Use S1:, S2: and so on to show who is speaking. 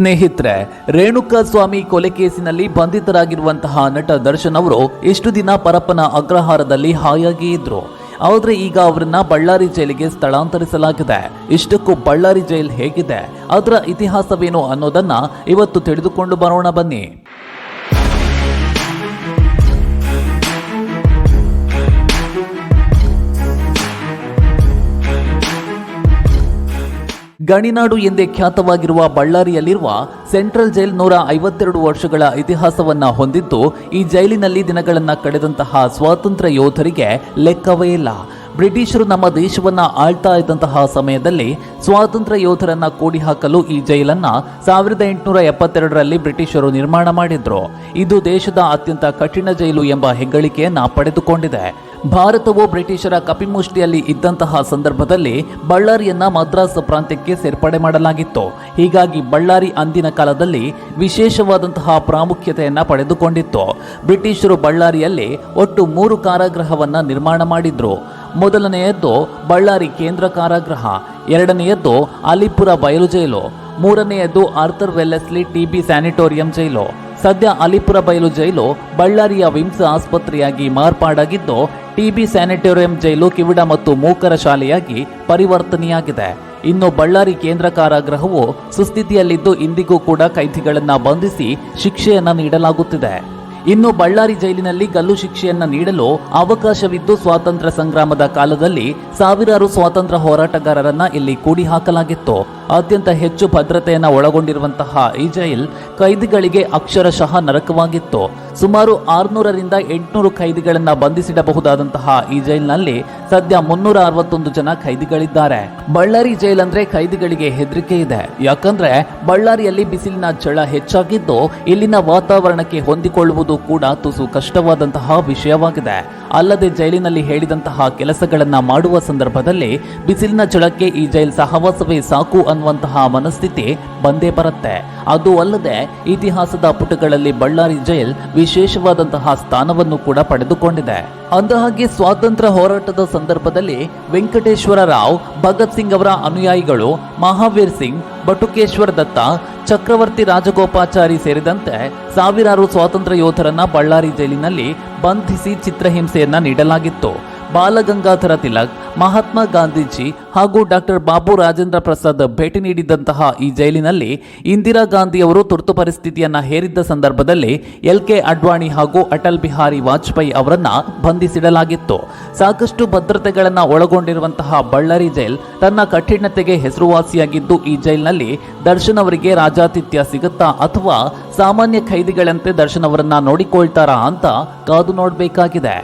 S1: ಸ್ನೇಹಿತರೆ ರೇಣುಕಾ ಸ್ವಾಮಿ ಕೊಲೆ ಕೇಸಿನಲ್ಲಿ ಬಂಧಿತರಾಗಿರುವಂತಹ ನಟ ದರ್ಶನ್ ಅವರು ಇಷ್ಟು ದಿನ ಪರಪ್ಪನ ಅಗ್ರಹಾರದಲ್ಲಿ ಹಾಯಾಗಿ ಇದ್ರು. ಆದ್ರೆ ಈಗ ಅವರನ್ನ ಬಳ್ಳಾರಿ ಜೈಲಿಗೆ ಸ್ಥಳಾಂತರಿಸಲಾಗಿದೆ. ಇಷ್ಟಕ್ಕೂ ಬಳ್ಳಾರಿ ಜೈಲ್ ಹೇಗಿದೆ? ಅದರ ಇತಿಹಾಸವೇನು ಅನ್ನೋದನ್ನ ಇವತ್ತು ತಿಳಿದುಕೊಂಡು ಬರೋಣ ಬನ್ನಿ. ಗಣಿನಾಡು ಎಂದೇ ಖ್ಯಾತವಾಗಿರುವ ಬಳ್ಳಾರಿಯಲ್ಲಿರುವ ಸೆಂಟ್ರಲ್ ಜೈಲ್ ನೂರ ಐವತ್ತೆರಡು ವರ್ಷಗಳ ಇತಿಹಾಸವನ್ನ ಹೊಂದಿದ್ದು, ಈ ಜೈಲಿನಲ್ಲಿ ದಿನಗಳನ್ನು ಕಳೆದಂತಹ ಸ್ವಾತಂತ್ರ್ಯ ಯೋಧರಿಗೆ ಲೆಕ್ಕವೇ ಇಲ್ಲ. ಬ್ರಿಟಿಷರು ನಮ್ಮ ದೇಶವನ್ನ ಆಳ್ತಾ ಇದ್ದಂತಹ ಸಮಯದಲ್ಲಿ ಸ್ವಾತಂತ್ರ್ಯ ಯೋಧರನ್ನ ಕೂಡಿ ಹಾಕಲು ಈ ಜೈಲನ್ನ ಸಾವಿರದ ಎಂಟುನೂರ ಎಪ್ಪತ್ತೆರಡರಲ್ಲಿ ಬ್ರಿಟಿಷರು ನಿರ್ಮಾಣ ಮಾಡಿದ್ರು. ಇದು ದೇಶದ ಅತ್ಯಂತ ಕಠಿಣ ಜೈಲು ಎಂಬ ಹೆಗ್ಗಳಿಕೆಯನ್ನ ಪಡೆದುಕೊಂಡಿದೆ. ಭಾರತವು ಬ್ರಿಟಿಷರ ಕಪಿಮುಷ್ಟಿಯಲ್ಲಿ ಇದ್ದಂತಹ ಸಂದರ್ಭದಲ್ಲಿ ಬಳ್ಳಾರಿಯನ್ನ ಮದ್ರಾಸ್ ಪ್ರಾಂತ್ಯಕ್ಕೆ ಸೇರ್ಪಡೆ ಮಾಡಲಾಗಿತ್ತು. ಹೀಗಾಗಿ ಬಳ್ಳಾರಿ ಅಂದಿನ ಕಾಲದಲ್ಲಿ ವಿಶೇಷವಾದಂತಹ ಪ್ರಾಮುಖ್ಯತೆಯನ್ನ ಪಡೆದುಕೊಂಡಿತ್ತು. ಬ್ರಿಟಿಷರು ಬಳ್ಳಾರಿಯಲ್ಲಿ ಒಟ್ಟು ಮೂರು ಕಾರಾಗೃಹವನ್ನ ನಿರ್ಮಾಣ ಮಾಡಿದ್ರು. ಮೊದಲನೆಯದ್ದು ಬಳ್ಳಾರಿ ಕೇಂದ್ರ ಕಾರಾಗೃಹ, ಎರಡನೆಯದ್ದು ಅಲಿಪುರ ಬಯಲು ಜೈಲು ಮೂರನೆಯದ್ದು Arthur Wellesley TB sanatorium jail. ಸದ್ಯ ಅಲಿಪುರ ಬಯಲು ಜೈಲು ಬಳ್ಳಾರಿಯ ವಿಮ್ಸ್ ಆಸ್ಪತ್ರೆಯಾಗಿ ಮಾರ್ಪಾಡಾಗಿದ್ದು, ಟಿಬಿ ಸ್ಯಾನಿಟೋರಿಯಂ ಜೈಲು ಕಿವಿಡ ಮತ್ತು ಮೂಕರ ಶಾಲೆಯಾಗಿ ಪರಿವರ್ತನೆಯಾಗಿದೆ. ಇನ್ನು ಬಳ್ಳಾರಿ ಕೇಂದ್ರ ಕಾರಾಗೃಹವು ಸುಸ್ಥಿತಿಯಲ್ಲಿದ್ದು ಇಂದಿಗೂ ಕೂಡ ಕೈದಿಗಳನ್ನು ಬಂಧಿಸಿ ಶಿಕ್ಷೆಯನ್ನು ನೀಡಲಾಗುತ್ತಿದೆ. ಇನ್ನು ಬಳ್ಳಾರಿ ಜೈಲಿನಲ್ಲಿ ಗಲ್ಲು ಶಿಕ್ಷೆಯನ್ನ ನೀಡಲು ಅವಕಾಶವಿದ್ದು ಸ್ವಾತಂತ್ರ್ಯ ಸಂಗ್ರಾಮದ ಕಾಲದಲ್ಲಿ ಸಾವಿರಾರು ಸ್ವಾತಂತ್ರ್ಯ ಹೋರಾಟಗಾರರನ್ನ ಇಲ್ಲಿ ಕೂಡಿ ಹಾಕಲಾಗಿತ್ತು. ಅತ್ಯಂತ ಹೆಚ್ಚು ಭದ್ರತೆಯನ್ನ ಒಳಗೊಂಡಿರುವಂತಹ ಈ ಜೈಲ್ ಕೈದಿಗಳಿಗೆ ಅಕ್ಷರಶಃ ನರಕವಾಗಿತ್ತು. ಸುಮಾರು ಆರುನೂರರಿಂದ ಎಂಟುನೂರು ಖೈದಿಗಳನ್ನು ಬಂಧಿಸಿಡಬಹುದಾದಂತಹ ಈ ಜೈಲಿನಲ್ಲಿ ಸದ್ಯ ಮುನ್ನೂರ ಅರವತ್ತೊಂದು ಜನ ಖೈದಿಗಳಿದ್ದಾರೆ. ಬಳ್ಳಾರಿ ಜೈಲ್ ಅಂದ್ರೆ ಖೈದಿಗಳಿಗೆ ಹೆದರಿಕೆ ಇದೆ. ಯಾಕಂದ್ರೆ ಬಳ್ಳಾರಿಯಲ್ಲಿ ಬಿಸಿಲಿನ ಝಳ ಹೆಚ್ಚಾಗಿದ್ದು ಇಲ್ಲಿನ ವಾತಾವರಣಕ್ಕೆ ಹೊಂದಿಕೊಳ್ಳುವುದು ಕೂಡ ತುಸು ಕಷ್ಟವಾದಂತಹ ವಿಷಯವಾಗಿದೆ. ಅಲ್ಲದೆ ಜೈಲಿನಲ್ಲಿ ಹೇಳಿದಂತಹ ಕೆಲಸಗಳನ್ನು ಮಾಡುವ ಸಂದರ್ಭದಲ್ಲಿ ಬಿಸಿಲಿನ ಚಳಕ್ಕೆ ಈ ಜೈಲ್ ಸಹವಾಸವೇ ಸಾಕು ಅನ್ನುವಂತಹ ಮನಸ್ಥಿತಿ ಬಂದೇ ಬರುತ್ತೆ. ಅದು ಅಲ್ಲದೆ ಇತಿಹಾಸದ ಪುಟಗಳಲ್ಲಿ ಬಳ್ಳಾರಿ ಜೈಲ್ ವಿಶೇಷವಾದಂತಹ ಸ್ಥಾನವನ್ನು ಕೂಡ ಪಡೆದುಕೊಂಡಿದೆ. ಅಂದಹಾಗೆ ಸ್ವಾತಂತ್ರ್ಯ ಹೋರಾಟದ ಸಂದರ್ಭದಲ್ಲಿ ವೆಂಕಟೇಶ್ವರ ರಾವ್, ಭಗತ್ ಸಿಂಗ್ ಅವರ ಅನುಯಾಯಿಗಳು ಮಹಾವೀರ್ ಸಿಂಗ್, ಬಟುಕೇಶ್ವರ್ ದತ್ತ, ಚಕ್ರವರ್ತಿ ರಾಜಗೋಪಾಚಾರಿ ಸೇರಿದಂತೆ ಸಾವಿರಾರು ಸ್ವಾತಂತ್ರ್ಯ ಯೋಧರನ್ನ ಬಳ್ಳಾರಿ ಜೈಲಿನಲ್ಲಿ ಬಂಧಿಸಿ ಚಿತ್ರಹಿಂಸೆಯನ್ನ ನೀಡಲಾಗಿತ್ತು. ಬಾಲಗಂಗಾಧರ ತಿಲಕ್, ಮಹಾತ್ಮ ಗಾಂಧೀಜಿ ಹಾಗೂ ಡಾಕ್ಟರ್ ಬಾಬು ರಾಜೇಂದ್ರ ಪ್ರಸಾದ್ ಭೇಟಿ ನೀಡಿದಂತಹ ಈ ಜೈಲಿನಲ್ಲಿ ಇಂದಿರಾ ಗಾಂಧಿ ಅವರು ತುರ್ತು ಪರಿಸ್ಥಿತಿಯನ್ನು ಹೇರಿದ್ದ ಸಂದರ್ಭದಲ್ಲಿ ಎಲ್ ಕೆ ಅಡ್ವಾಣಿ ಹಾಗೂ ಅಟಲ್ ಬಿಹಾರಿ ವಾಜಪೇಯಿ ಅವರನ್ನ ಬಂಧಿಸಿಡಲಾಗಿತ್ತು. ಸಾಕಷ್ಟು ಭದ್ರತೆಗಳನ್ನು ಒಳಗೊಂಡಿರುವಂತಹ ಬಳ್ಳಾರಿ ಜೈಲ್ ತನ್ನ ಕಠಿಣತೆಗೆ ಹೆಸರುವಾಸಿಯಾಗಿದ್ದು, ಈ ಜೈಲಿನಲ್ಲಿ ದರ್ಶನ್ ಅವರಿಗೆ ರಾಜಾತಿಥ್ಯ ಸಿಗುತ್ತಾ ಅಥವಾ ಸಾಮಾನ್ಯ ಖೈದಿಗಳಂತೆ ದರ್ಶನ್ ಅವರನ್ನ ನೋಡಿಕೊಳ್ತಾರಾ ಅಂತ ಕಾದು ನೋಡಬೇಕಾಗಿದೆ.